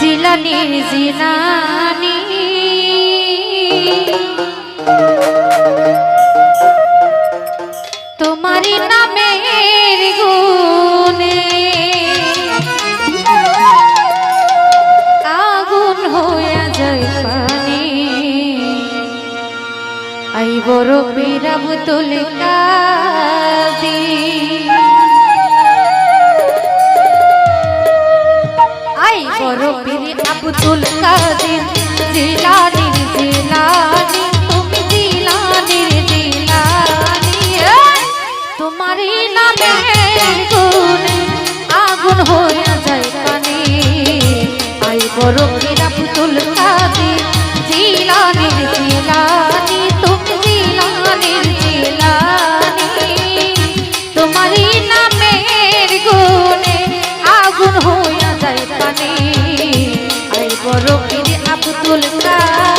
জিলানি জিলানি তোমার নামের গুণে গরু বিরাব তুলে কাদি। আই গরু বিরাব তুল জিলানি জিলানি, তুমি জিলানি জিলানি তোমারই নামে গুণ আগুন হয়ে যায় পানি। আই গরু रा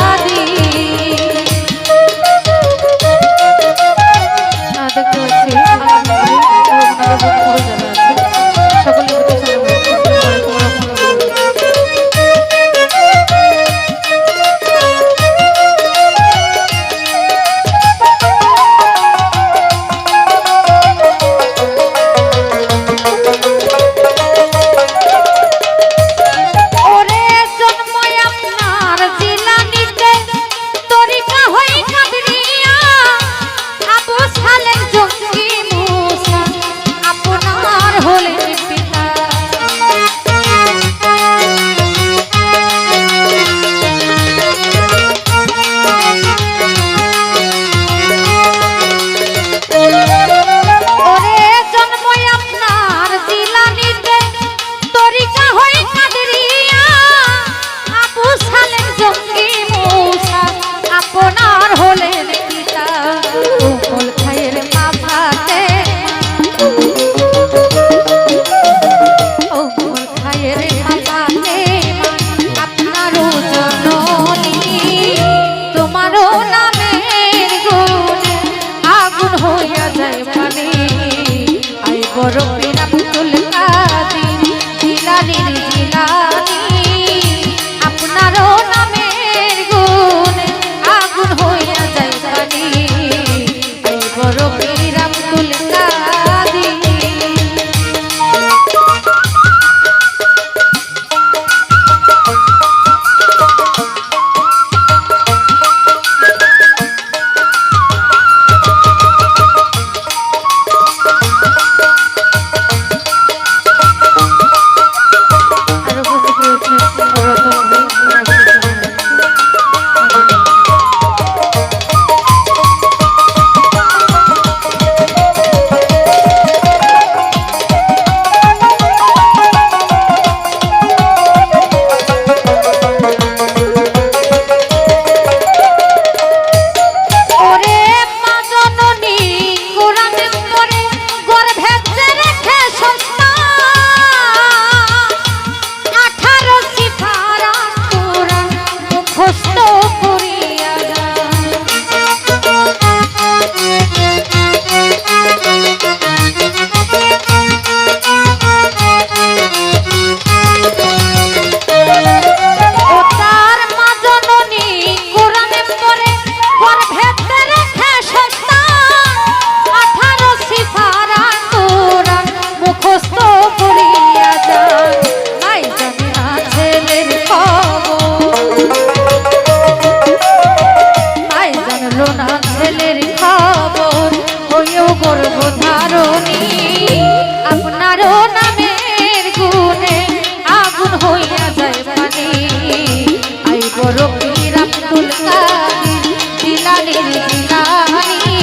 রকির আব্দুল কাদের জিলানির জিলানি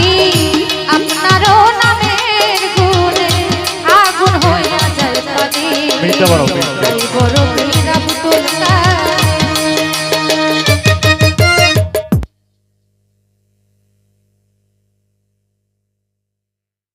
আপনারও নামের আগুন হইয়া যায় তাদের।